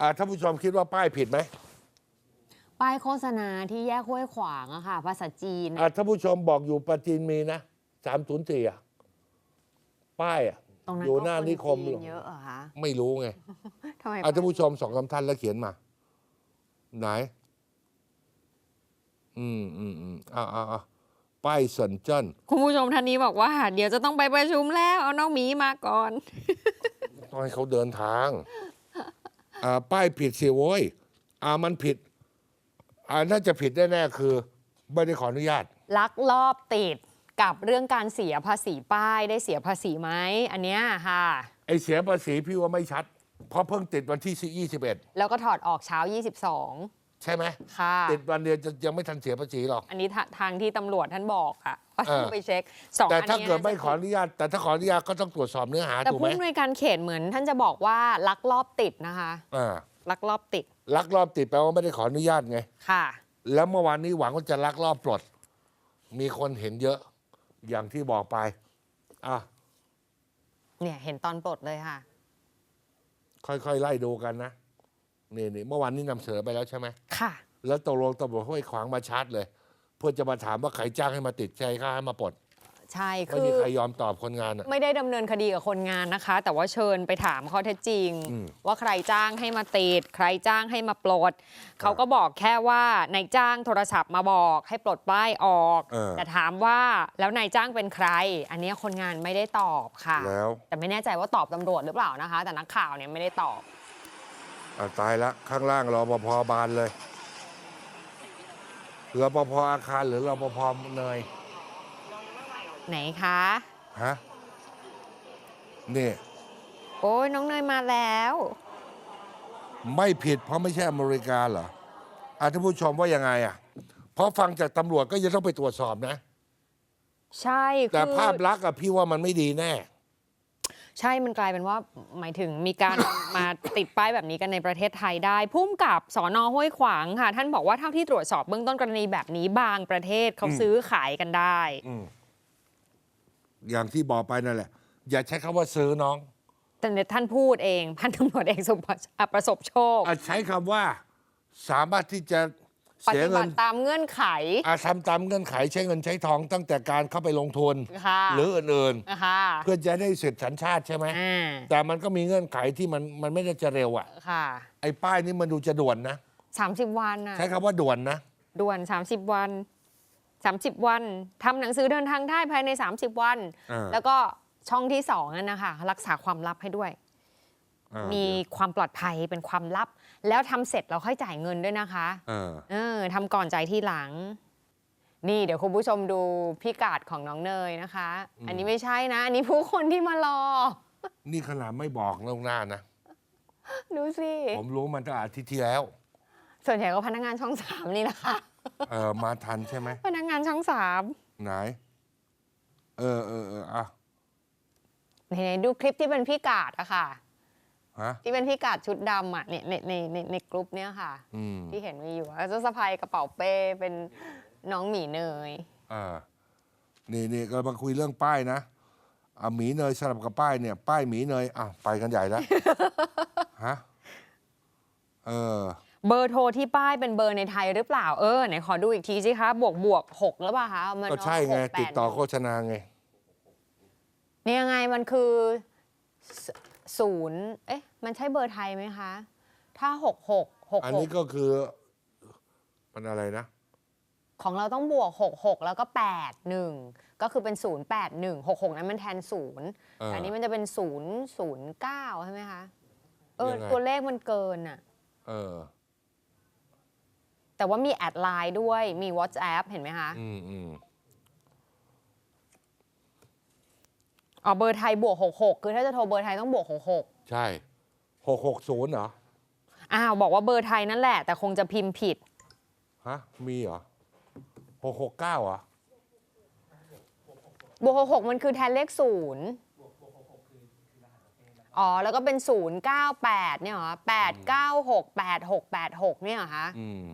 อ่าท่านผู้ชมคิดว่าป้ายผิดไหมป้ายโฆษณาที่แยกห้วยขวางอะค่ะ ภาษาจีน อ่าท่านผู้ชมบอกอยู่ปราจีนมีนะสามศูนย์สี่อะป้ายอะตรงนั้นอยู่หน้าก็นิคมจีเยอะเหรอคะไม่รู้ไงทำไมอ่าท่านผู้ชมสองคำท่านแล้วเขียนมา ไหน อืมอืมอืมอ่าอ่าอ่าป้ายสนเจิ้นคุณผู้ชมท่านนี้บอกว่า เดี๋ยวจะต้องไปประชุมแล้ว เอาน้องหมีมาก่อน ต้องให้เขาเดินทางอ่า ป้ายผิดสิโว้ยอ่ามันผิดอ่าน่าจะผิดแน่ๆคือ ไม่ได้ขออนุญาต ลักลอบติดกับเรื่องการเสียภาษีป้ายได้เสียภาษีไหมอันเนี้ยค่ะ ไอเสียภาษีพี่ว่าไม่ชัด เพราะเพิ่งติดวันที่ 21 แล้วก็ถอดออกเช้า 22 ใช่ไหมค่ะ ติดวันเดียวจะยังไม่ทันเสียภาษีหรอก อันนี้ทาทางที่ตำรวจท่านบอกอะว่าเออ ต้องไปเช็คสองแต่อันถ้านี้เกิดไม่น่าจะขออนุญาต แต่ถ้าขออนุญาตก็ต้องตรวจสอบเนื้อหาแต่ถูกไหผู้มอำนวยการเขตเหมือน ท่านจะบอกว่าลักลอบติดนะคะ อ่าลักลอบติดลักลอบติดแปลว่าไม่ได้ขออนุญาตไง ค่ะ แล้วเมื่อวานนี้หวังว่าจะลักลอบปลด มีคนเห็นเยอะอย่างที่บอกไปอะเนี่ยเห็นตอนปลดเลยค่ะ ค่อยๆ ไล่ดูกันนะนี่นี่เมื่อวานนี้นำเสนอไปแล้วใช่ไหมค่ะ แล้วตกลงตำรวจห้วยขวางมาชาร์จเลย เพื่อจะมาถามว่าใครจ้างให้มาติดใครค่าให้มาปลดใช่ไม่คืมีอ ใครยอมตอบคนงานอะไม่ได้ดำเนินคดีกับคนงานนะคะ แต่ว่าเชิญไปถามข้อเท็จจริง อืมว่าใครจ้างให้มาติดใครจ้างให้มาปลดเขาก็บอกแค่ว่านายจ้างโทรศัพท์มาบอกให้ปลดป้ายออก เออ แต่ถามว่าแล้วนายจ้างเป็นใคร อันเนี้ยคนงานไม่ได้ตอบค่ะ แล้วแต่ไม่แน่ใจว่าตอบตำรวจหรือเปล่านะคะ แต่นักข่าวเนี่ยไม่ได้ตอบ อะตายละข้างล่างรปภบานเลย รปภอาคารหรือรปภเนยไหนคะ ฮะนี่โอ้ยน้องเนยมาแล้ว ไม่ผิดเพราะไม่ใช่อเมริกาเหรออะท่านผู้ชมว่ายังไงอะ เพราะฟังจากตำรวจก็ยังต้องไปตรวจสอบนะ ใช่คือแต่ภาพลักษณ์อะพี่ว่ามันไม่ดีแน่ ใช่มันกลายเป็นว่าหมายถึงมีการ มาติดป้ายแบบนี้กันในประเทศไทยได้พุ่มกับสอนอห้วยขวางค่ะ ท่านบอกว่าเท่าที่ตรวจสอบเบื้องต้นกรณีแบบนี้บางประเทศเขาอืมซื้อขายกันได้ อืมอย่างที่บอกไปนั่นแหละ อย่าใช้คำว่าซื้อน้องแต่เนี่ยท่านพูดเอง พันตำรวจเอกสมบัติอะประสบโชค อะใช้คำว่า สามารถที่จะ ปเสียฏิเงิบันติตามเงื่อนไขอาทำตามเงื่อนไขใช้เงินใช้ทองตั้งแต่การเข้าไปลงทุน ค่ะหรืออื่นนะคะๆ เพื่อจะได้สิทธิสัญชาติใช่ไหม อ่าแต่มันก็มีเงื่อนไขที่มันมันไม่ได้จะเร็วอะ ค่ะไอ้ป้ายนี้มันดูจะด่วนนะ สามสิบวันน่ะ ใช้คำว่าด่วนนะ ด่วน 30 วัน 30 วันทำหนังสือเดินทางได้ภายใน 30 วัน อ่า แล้วก็ช่องที่สองนั่นนะคะ รักษาความลับให้ด้วยอ่า มีความปลอดภัยเป็นความลับ แล้วทำเสร็จเราค่อยจ่ายเงินด้วยนะคะเออเออทำก่อนจ่ายที่หลัง นี่เดี๋ยวคุณผู้ชมดูพิกาดของน้องเนยนะคะ อันนี้ไม่ใช่นะ อันนี้ผู้คนที่มารอ นี่ขนาดไม่บอกล่วงหน้านะ ดูสิ ผมรู้มันตั้งแต่อาทิตย์ที่แล้ว ส่วนใหญ่ก็พนักงานช่องสามนี่แหละค่ะ เออมาทันใช่ไหม พนักงานช่องสามไหน เออเออเอออะไหนๆดูคลิปที่เป็นพี่กาดอะค่ะ ฮะ ที่เป็นพี่กาดชุดดำอะในในในในในกลุ่มเนี้ยค่ะ อืมที่เห็นมีอยู่อะเจ้าสะพายกระเป๋าเป้เป็นน้องหมีเนยอ่านี่นี่ก็มาคุยเรื่องป้ายนะอะหมีเนยสลับกับป้ายเนี่ย ป้ายหมีเนยอะไปกันใหญ่แล้ว ฮะ เออ เบอร์โทรที่ป้ายเป็นเบอร์ในไทยหรือเปล่าเออไหนขอดูอีกทีสิคะบวกบวกหกหรือเปล่าคะมันก็ใช่ไงหกแปติดต่อโฆษณาไง เนี่ยไงมันคือ ศศูนย์เอ๊ะ มันใช่เบอร์ไทยไหมคะ ถ้าหกหกหกอันหนี้กก็คือ มันอะไรนะ ของเราต้องบวกหกหกแล้วก็แปดหนึ่งก็คือเป็นศูนย์แปดหนึ่งหกหกนั้นมันแทนศูนย์เอออัอันนี้มันจะเป็นศูนย์ศูนย์เก้าใช่ไหมคะเออยังไง ตัวเลขมันเกินอะเออ แต่ว่ามีแอดไลน์ด้วยมี WhatsApp เห็นไหมคะ อืมอืม อ๋อเบอร์ไทยบวก66 คือถ้าจะโทรเบอร์ไทยต้องบวก66 ใช่หกหกศูนย์เหรออ้าวบอกว่าเบอร์ไทยนั่นแหละ แต่คงจะพิมพ์ผิด ฮะมีเหรอหกหกเก้าเหรอ บวก66 มันคือแทนเลข0อ๋อ แล้วก็เป็น 098 เนี่ยเหรอ896 8686 เนี่ยเหรอคะ อืม